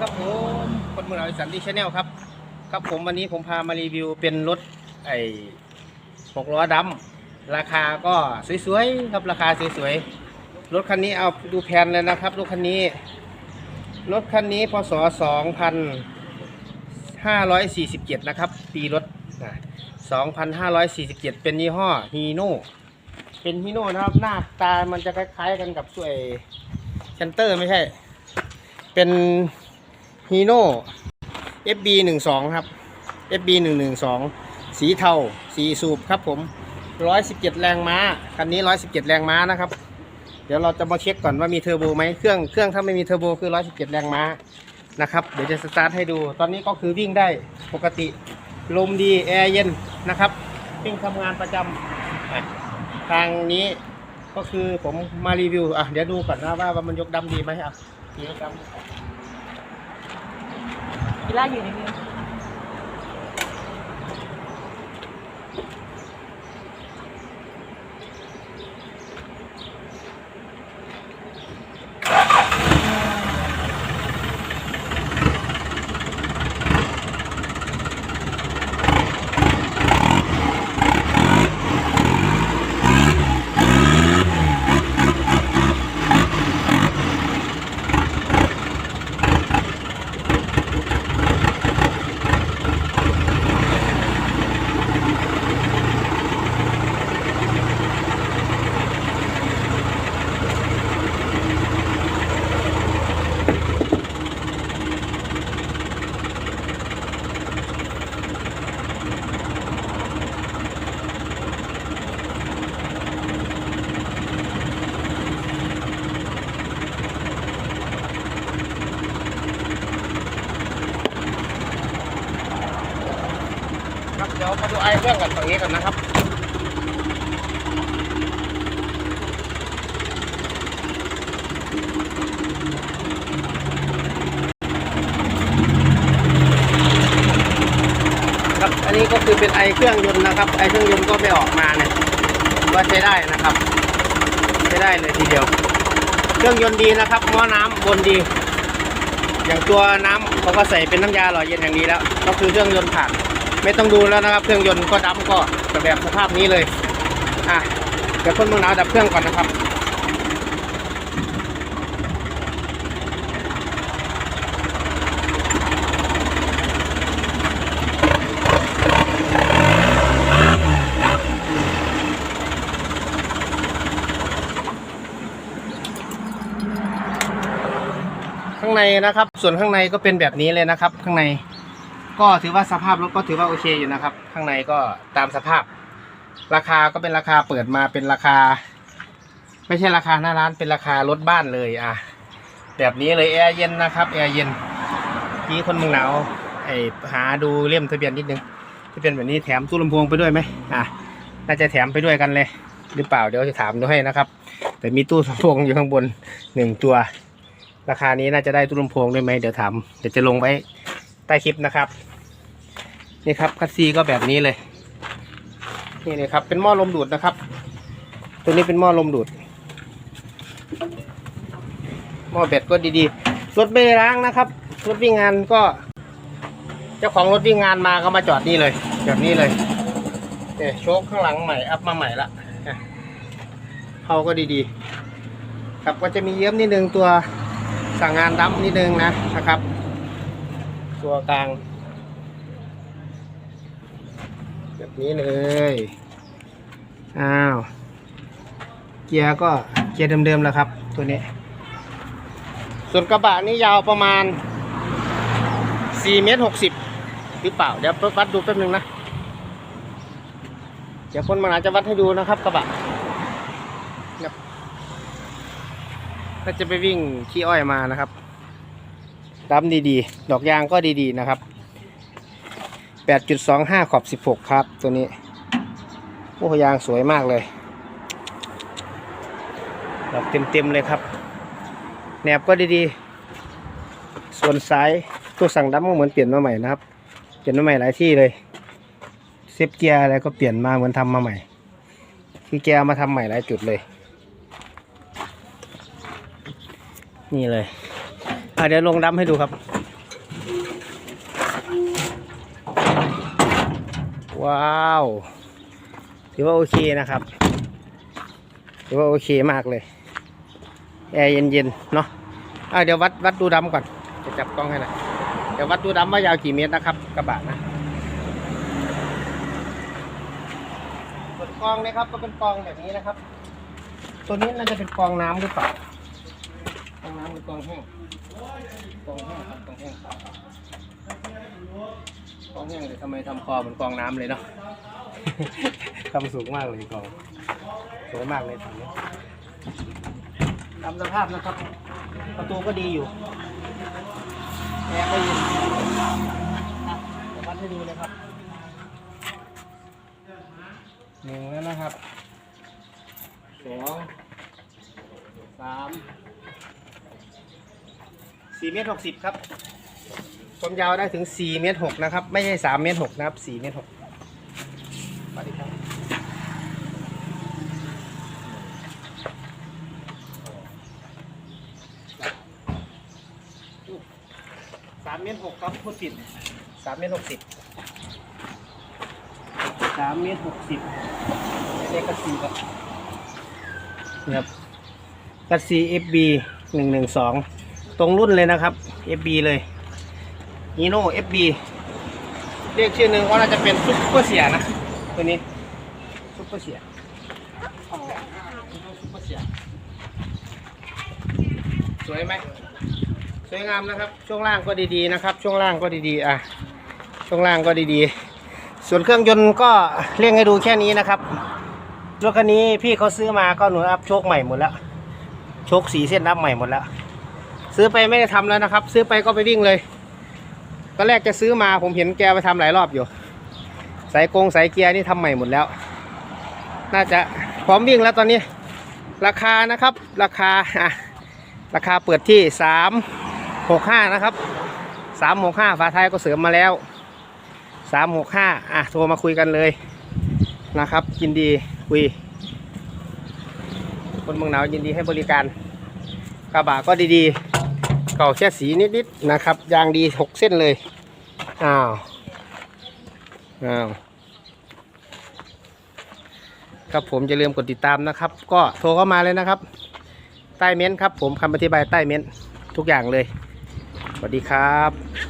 ครับผมคนเมืองเราอีสันดีชาแนลครับ ครับผมวันนี้ผมพามารีวิวเป็นรถไอ้หกล้อดำราคาก็สวยๆครับราคาสวยๆรถคันนี้เอาดูแผนเลยนะครับรถคันนี้ รถคันนี้พศ2547 นะครับ ปีรถนะ2547 เป็นยี่ห้อฮีโน่เป็นฮีโน่นะครับหน้าตามันจะคล้ายๆกันกับสวยเชนเตอร์ไม่ใช่ เป็น ฮีโน่ FB 1 2ครับ FB 1 1 2สีเทาสีสูบครับผม117แรงม้า คันนี้117แรงม้านะครับ เดี๋ยวเราจะมาเช็คก่อนว่ามีเทอร์โบไหมเครื่อง เครื่องถ้าไม่มีเทอร์โบคือ117แรงม้านะครับ เดี๋ยวจะสตาร์ทให้ดู ตอนนี้ก็คือวิ่งได้ปกติ ลมดีแอร์เย็นนะครับ วิ่งทำงานประจำทางนี้ก็คือผมมารีวิว อะ เดี๋ยวดูก่อนนะว่าว่ามันยกดำดีไหมอะยกดำ กีฬาอยู่ในมือ ครับเดี๋ยวมาดูไอเครื่องกันฝั่งนี้ก่อนนะครับ อันนี้ก็ คือเป็นไอเครื่องยนต์นะครับ ไอเครื่องยนต์ก็ไม่ออกมาเนี่ยว่าใช้ได้นะครับใช้ได้เลยทีเดียว เครื่องยนต์ดีนะครับหม้อน้ำบนดี อย่างตัวน้ำเขาก็ใส่เป็นน้ำยาหล่อเย็นอย่างนี้แล้ว ก็คือเครื่องยนต์ผ่าน ไม่ต้องดูแล้วนะครับ เครื่องยนต์ก็ดำก็แบบสภาพนี้เลยอะเดี๋ยวคนเมืองหนาวดับเครื่องก่อนนะครับ ข้างในนะครับ ส่วนข้างในก็เป็นแบบนี้เลยนะครับ ข้างในก็ถือว่าสภาพรถก็ถือว่าโอเคอยู่นะครับ ข้างในก็ตามสภาพ ราคาก็เป็นราคาเปิดมาเป็นราคา ไม่ใช่ราคาหน้าร้านเป็นราคารถบ้านเลยอะแบบนี้เลยแอร์เย็นนะครับแอร์เย็นที่คนเมืองหนาวไอหาดูเล่มทะเบียนนิดนึงที่เป็นแบบนี้แถมตู้ลำโพงไปด้วยไหมอะน่าจะแถมไปด้วยกันเลย หรือเปล่าเดี๋ยวจะถามดูให้นะครับ แต่มีตู้ลำโพงอยู่ข้างบนหนึ่งตัว ราคานี้น่าจะได้ตู้ลำโพงด้วยไหมเดี๋ยวถามเดี๋ยวจะลงไว้ใต้คลิปนะครับ นี่ครับคัสซีก็แบบนี้เลย นี่เลยครับ เป็นหม้อลมดูดนะครับ ตัวนี้เป็นหม้อลมดูด หม้อแบตก็ดีๆ รถไม่ได้ล้างนะครับ รถวิ่งงานก็ เจ้าของรถวิ่งงานมาก็มาจอดนี่เลย แบบนี้เลยเนี่ยโชคข้างหลังใหม่อัพมาใหม่ละเนี่ยเขาก็ดีๆ ครับก็จะมีเยิ้มนิดนึงตัว สั่งงานดั้มนิดนึงนะนะครับ ตัวกลาง แบบนี้เลยอ้าวเกียร์ก็เกียร์เดิมๆแล้วครับ ตัวนี้ ส่วนกระบะนี่ยาวประมาณ4เมตร60หรือเปล่า เดี๋ยววัดดูแป๊บนึงนะ เดี๋ยวคนมาอาจจะวัดให้ดูนะครับกระบะ ก็จะไปวิ่งขี้อ้อยมานะครับดำดีๆ ดอกยางก็ดีๆนะครับ 8.25 ขอบ 16 ครับ ตัวนี้ โอ้ยางสวยมากเลย ดอกเต็มๆเลยครับ แนบก็ดีๆ ส่วนซ้ายตัวสั่งดำก็เหมือนเปลี่ยนมาใหม่นะครับ เปลี่ยนมาใหม่หลายที่เลยเซฟเกียร์อะไรก็เปลี่ยนมาเหมือนทำมาใหม่ คือแกเอามาทำใหม่หลายจุดเลย นี่เลยเดี๋ยวลงดำให้ดูครับ ว้าว ถือว่าโอเคนะครับ ถือว่าโอเคมากเลย แอร์เย็นๆ เนาะะเดี๋ยววัดวัดดูดำก่อน จะจับกล้องให้นะเดี๋ยววัดดูดำว่ายาวกี่เมตรนะครับ กระบะนะส่วนกองนะครับก็เป็นกองแบบนี้นะครับ ตัวนี้น่าจะเป็นกองน้ำหรือเปล่า กองน้ำหรือกองแห้งกองแห้งครับกองแห้งกองแห้งเลยทำไมทำคอเหมือนกองน้ำเลยเนาะ ทำสูงมากเลยกองสวยมากเลยตรงนี้ตามสภาพนะครับ ประตูก็ดีอยู่แอร์ก็เย็นอะเดี๋ยววัดให้ดูนะครับหนึ่งแล้วนะครับสองสาม สี่เมตรหกสิบครับความยาวได้ถึงสี่เมตรหกนะครับ ไม่ใช่สามเมตรหกนะครับสี่เมตรหกสวัสดีครับสามเมตรหกครับพูดผิดสามเมตรหกสิบสามเมตรหกสิบเด็กระสีครับนี่ครับกระสี FB หนึ่งหนึ่งสอง ตรงรุ่นเลยนะครับ FB เลยนีโน่ FB เรียกชื่อหนึ่งว่าน่าจะเป็นซุปเปอร์เสียนะ ตัวนี้ซุปเปอร์เสียซุปเปอร์เสีย สวยไหมสวยงามนะครับ ช่วงล่างก็ดีๆนะครับ ช่วงล่างก็ดีๆอะช่วงล่างก็ดีๆ ส่วนเครื่องยนต์ก็เรียงให้ดูแค่นี้นะครับรถคันนี้พี่เขาซื้อมาก็หนูอัพโชคใหม่หมดแล้ว โชคสีเส้นอัพใหม่หมดแล้ว ซื้อไปไม่ได้ทำแล้วนะครับ ซื้อไปก็ไปวิ่งเลยตอนแรกจะซื้อมาผมเห็นแกไปทำหลายรอบอยู่ สายกงสายเกียร์นี่ทำใหม่หมดแล้ว น่าจะพร้อมวิ่งแล้วตอนนี้ ราคานะครับ ราคาอะราคาเปิดที่สามหกห้านะครับสามหกห้าฝาท้ายก็เสริมมาแล้วสามหกห้าอะโทรมาคุยกันเลยนะครับยินดีคุยคนเมืองหนาวยินดีให้บริการกระบะก็ดีๆ ก่าแค่สีนิดๆนะครับ ยางดีหกเส้นเลย อ้าว อ้าว ครับผมจะลืมกดติดตามนะครับ ก็โทรเข้ามาเลยนะครับ ใต้เม้นต์ครับผมคำอธิบายใต้เม้นต์ทุกอย่างเลย สวัสดีครับ